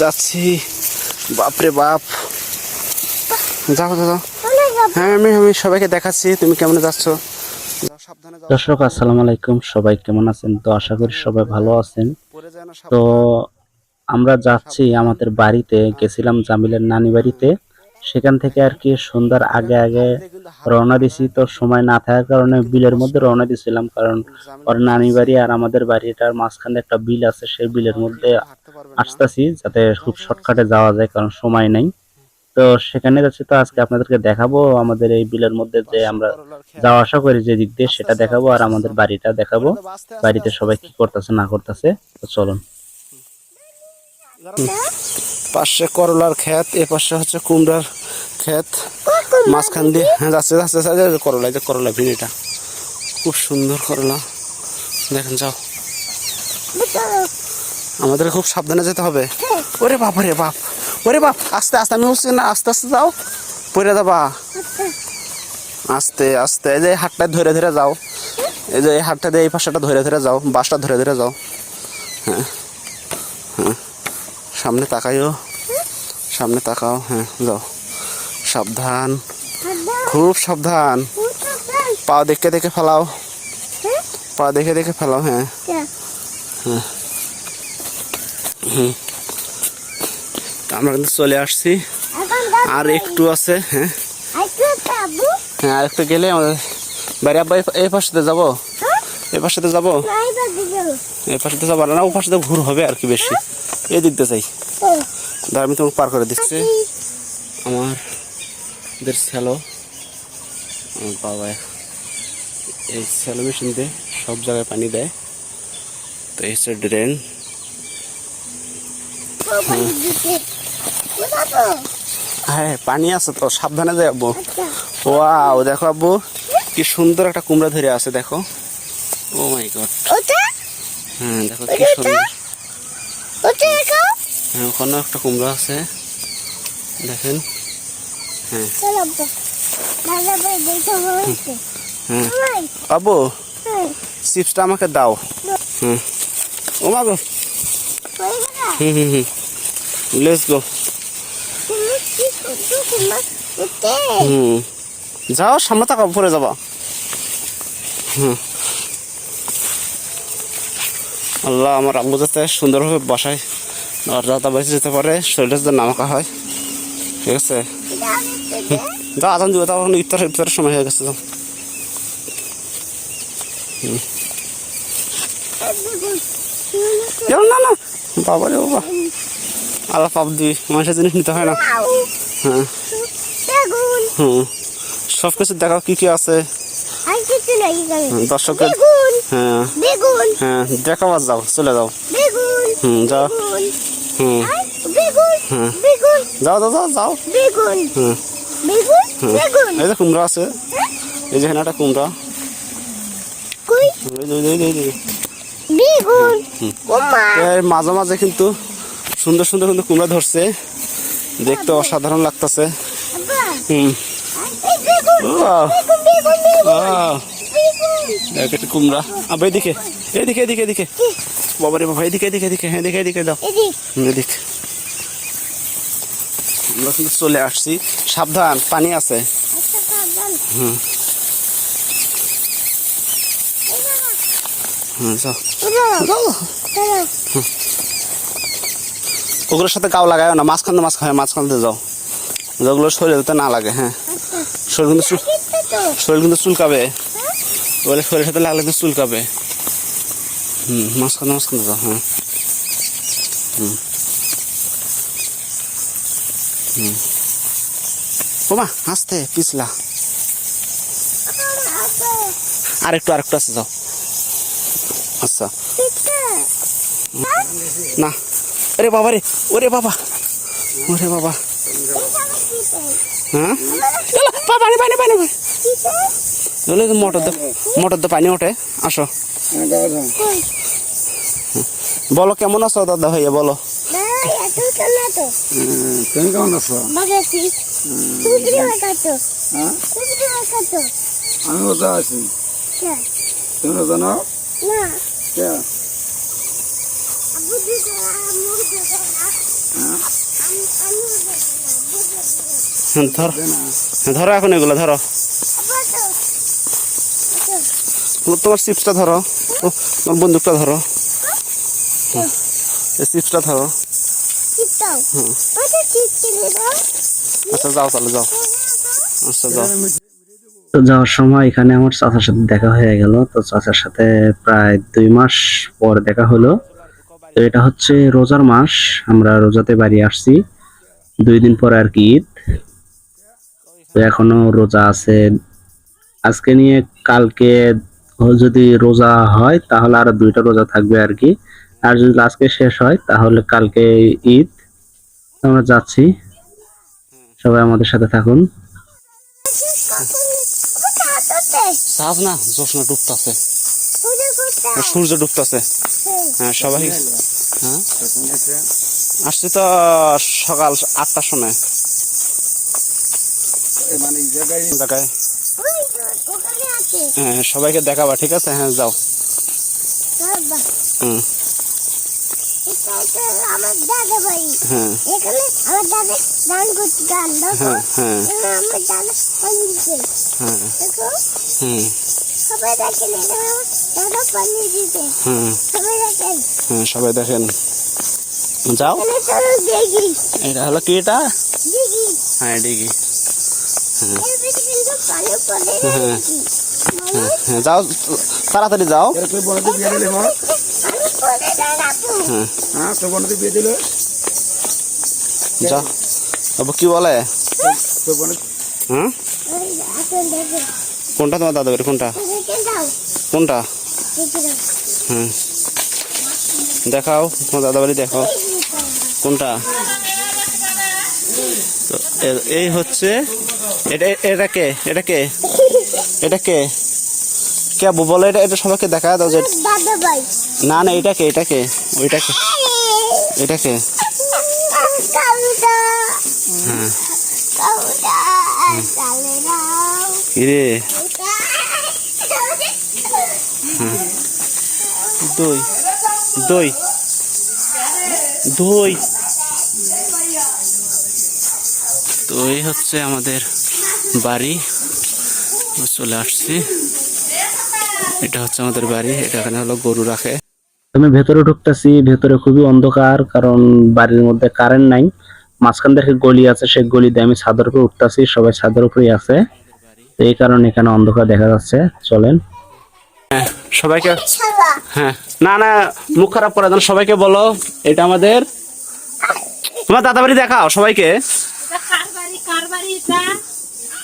যাচ্ছি। বাপরে বাপ। যাও যাও। হ্যাঁ আমি আমি সবাইকে দেখাচ্ছি। তুমি কেমন যাচ্ছ? দর্শক আসসালামু আলাইকুম। সবাই কেমন আছেন? তো আশা করি সবাই ভালো আছেন। তো আমরা যাচ্ছি আমাদের বাড়িতে। গেছিলাম জামিলের নানি বাড়িতে। সেখান থেকে আর কি সন্ধ্যার আগে আগে রওনা দিছি। তো সময় না থাকার কারণে বিলের মধ্যে রওনা দিছিলাম, কারণ ওর নানি বাড়ি আর আমাদের বাড়িটার মাঝখানে একটা বিল আছে, সেই বিলের মধ্যে। আসতেছি যাতে খুব শর্টকাটে যাওয়া যায়, কারণ সময় নেই। তো সেখানে যাচ্ছি, তো আজকে আপনাদেরকে দেখাবো আমাদের এই বিলের মধ্যে যে আমরা যাওয়া আসা করি, যে দিক দিয়ে সেটা দেখাবো আর আমাদের বাড়িটা দেখাবো। বাড়িতে সবাই কি করতেছে, না করতেছে, তো চলুন। পাশে করলার ক্ষেত এ পাশে হচ্ছে কুমড়ার ক্ষেত। মাঝখান দিয়ে হ্যাঁ যাচ্ছে যাচ্ছে যাচ্ছে, করলা এই যে করলা ভিনিটা খুব সুন্দর করলা। দেখেন যাও। আমাদের খুব সাবধানে যেতে হবে। ওরে বাপ রে বাপ ওরে বাপ আস্তে আস্তে আমি বলছি না আস্তে আস্তে যাও। পড়ে যাবা। আস্তে আস্তে এই যে হাতটা ধরে ধরে যাও। এই যে এই হাতটা দিয়ে এই পাশাটা ধরে ধরে যাও বাসটা ধরে ধরে যাও। হ্যাঁ হ্যাঁ। সামনে তাকাইও। সামনে তাকাও হ্যাঁ যাও। সাবধান। খুব সাবধান। পা দেখে দেখে ফেলাও? পা দেখে দেখে ফেলাও হ্যাঁ। হ্যাঁ। আমরা কিন্তু চলে আসছি। আর একটু আছে হ্যাঁ। হ্যাঁ আর একটু গেলে আমাদের বাড়ি আব্বা এই- পাশেতে যাব? এই পাশেতে যাব। এই পাশেতে যাব না ও পাশেতে ঘুর হবে আর কি বেশি। এই দিক চাই দাঁড়া আমি তোমাকে পার করে দিচ্ছি। আমার দের স্যালো বাবা এই স্যালো মেশিন দিয়ে সব জায়গায় পানি দেয়। তো এই হচ্ছে ড্রেন? হ্যাঁ পানি আছে তো সাবধানে যাব আচ্ছা। ওয়াও দেখো আব্বু কি সুন্দর একটা কুমড়া ধরে আছে দেখো। Oh my God. হ্যাঁ দেখো কি সুন্দর। হ্যাঁ ওখানেও একটা কুমড়া আছে। দেখেন। হ্যাঁ। বলছে। হ্যাঁ। হ্যাঁ, চিপসটা আমাকে দাও। হুম ও মা গো। হুম হুম হুম। Let's go? হুম। যাও সামনে তাকাও পরে যাবা। হুম। আল্লাহ আমার আব্বু যাতে সুন্দরভাবে বাসায় আর যাতা পারে শরীরটা যাতে নামাকা হয়। ঠিক আছে? যাও আজান দিবে তখন ইফতার ইফতারের সময় হয়ে গেছে আর না না বাবা রে বাবা। আল্লাহ পাপ দিবি মানুষের জিনিস নিতে হয় না। হ্যাঁ। হুম। সব কিছু দেখাও কি কি আছে। এখানে। দর্শকের হ্যাঁ। হ্যাঁ দেখাও আর যাও চলে যাও। হুম যাও। হুম। হ্যাঁ। যাও যাও যাও যাও। হুম। এই যে কুমড়া আছে। এই যে একটা কুমড়া। মাঝে মাঝে কিন্তু সুন্দর সুন্দর কিন্তু কুমড়া ধরছে। দেখতে অসাধারণ লাগতেছে। হুম। একটা কুমড়া। আবার এদিকে। এদিকে এদিকে এদিকে। বাবারে বাবা এদিকে এদিকে এদিকে। হ্যাঁ এদিকে এদিকে দাও এদিক, এদিকে। আমরা কিন্তু চলে আসছি। সাবধান পানি আছে। আচ্ছা, হুম। হুম যাও। ওগুলোর সাথে গাও লাগায় না মাঝখান দিয়ে মাঝখানে মাঝখান দিয়ে যাও। যেগুলো শরীরে যাতে না লাগে হ্যাঁ। আচ্ছা, শরীর কিন্তু। শরীর কিন্তু চুলকাবে। বলে শরীরের সাথে লাগলে কিন্তু চুলকাবে। হুম মাঝখানে মাঝখানে যাও হ্যাঁ। হুম। হুম। ওমা হাসতে পিছলা। আর একটু আর একটু আছে যাও। আচ্ছা। না। আরে বাবা রে ওরে বাবা। ওরে বাবা। হ্যাঁ? পানি পানি পানি? মোটর দে মোটর দে পানি ওঠে। আসো। বলো কেমন আছো দাদা ভাইয়া? বলো। তুমি কেমন আছো? হ্যাঁ? আমি রোজা আছি? তুমি রোজা নাও হুম, ধরো। হ্যাঁ, ধরো এখন এগুলো ধরো। তোমার চিপসটা ধরো। তোমার বন্দুকটা ধরো। চিপসটা ধরো। আচ্ছা যাও তাহলে যাও। আচ্ছা যাও। তো যাওয়ার সময় এখানে আমার চাচার সাথে দেখা হয়ে গেল। তো চাচার সাথে প্রায় দুই মাস পর দেখা হলো। তো এটা হচ্ছে রোজার মাস। আমরা রোজাতে বাড়ি আসছি। দুই দিন পর আর কি ঈদ। তো এখনও রোজা আছে। আজকে নিয়ে কালকে যদি রোজা হয় তাহলে আরও দুইটা রোজা থাকবে আর কি। আর যদি আজকে শেষ হয় তাহলে কালকে ঈদ। আমরা যাচ্ছি। সবাই আমাদের সাথে থাকুন। সাজ না জোসনা ডুবতাছে। সূর্য ডুবতাছে। হ্যাঁ সবাই হ্যাঁ। আসছে তো সকাল আটটার সময়। মানে জায়গায় হ্যাঁ সবাইকে দেখাবা ঠিক আছে? হ্যাঁ যাও। হুম। আমার দাদা বাড়ি হ্যাঁ। এখানে আমার দাদা গান করতে গান দেখো। হ্যাঁ হ্যাঁ। এখানে আমার দাদা পানি দেখো। সবাই দেখেন দাদা পানি দিতে। সবাই দেখেন। সবাই দেখেন। যাও। এটা হলো কি এটা? হ্যাঁ ডিগি হ্যাঁ। যাও তাড়াতাড়ি যাও। আবার কি বলে? হ্যাঁ কোনটা তোমার দাদা বাড়ি কোনটা? কোনটা? হ্যাঁ দেখাও, তোমার দাদা বাড়ি দেখাও। কোনটা? এই হচ্ছে, এটা এটা কে? এটা কে? এটা কে? কে বলো এটা এটা সবাইকে দেখা দাও যে না না এটাকে এটাকে ওইটাকে কে ওইটা কে এটা কে কাউটা হ্যাঁ। কিরে দই দই। দই তো এই হচ্ছে আমাদের বাড়ি। চলে আসছি। এটা হচ্ছে আমাদের বাড়ি এটা এখানে হলো গরু রাখে। আমি ভেতরে ঢুকতেছি ভেতরে খুবই অন্ধকার কারণ বাড়ির মধ্যে কারেন্ট নাই। মাঝখান থেকে গলি আছে সেই গলি দিয়ে আমি ছাদের উপরে উঠতেছি সবাই ছাদের উপরেই আছে। তো এই কারণে এখানে অন্ধকার দেখা যাচ্ছে চলেন। হ্যাঁ সবাইকে হ্যাঁ। না না মুখ খারাপ করা যেন সবাইকে বলো এটা আমাদের তোমার দাদা বাড়ি দেখাও সবাইকে।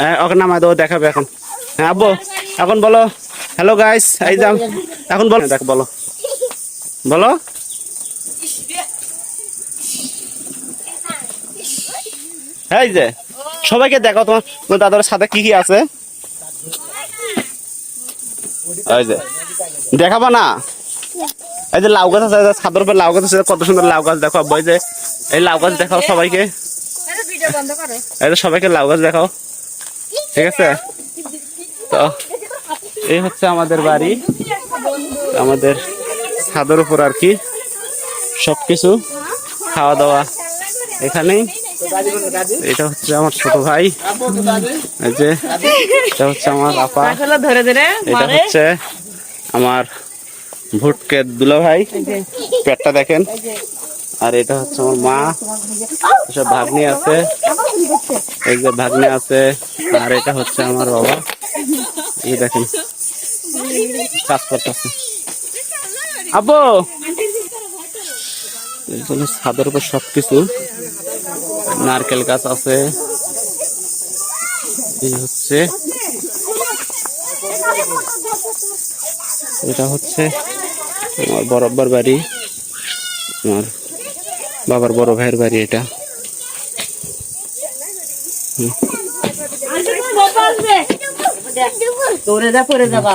হ্যাঁ ওকে নামায় দেবো দেখাবে এখন। হ্যাঁ আব্বু এখন বলো। হ্যালো গাইস এই যাও এখন বলো। দেখ বলো। বলো। এই যে, সবাইকে দেখো তোমার দাদার সাথে কি কি আছে? যে, দেখাবো না? এই যে লাউ গাছ আছে ছাদের উপর লাউ গাছ আছে, কত সুন্দর লাউ গাছ দেখো এই যে, এই লাউ গাছ দেখাও সবাইকে। এই যে সবাইকে লাউ গাছ দেখাও। ঠিক আছে? তো, এই হচ্ছে আমাদের বাড়ি। আমাদের ছাদের উপর আর কি সবকিছু খাওয়া দাওয়া এখানেই এটা হচ্ছে আমার ছোট ভাই। এই যে, এটা হচ্ছে আমার আপা। এটা হচ্ছে আমার ভুটকে দুলা ভাই। পেটটা দেখেন। আর এটা হচ্ছে আমার মা। এসব ভাগ্নি আছে। এই যে ভাগ্নি আছে। আর এটা হচ্ছে আমার বাবা। এই দেখেন, কাজ করতেছে। আব্বু! ছাদের উপর সবকিছু। নারকেল গাছ আছে। এই হচ্ছে এটা হচ্ছে আমার বরাবর বাড়ি। আমার বাবার বড় ভাইয়ের বাড়ি এটা। দৌড়ে যা পরে যাবা।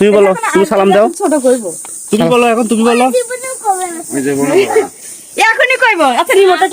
তুমি বলো তুমি সালাম দাও। তুমি বলো এখন তুমি বলো। এখনই কইব। আচ্ছা রিমোটটা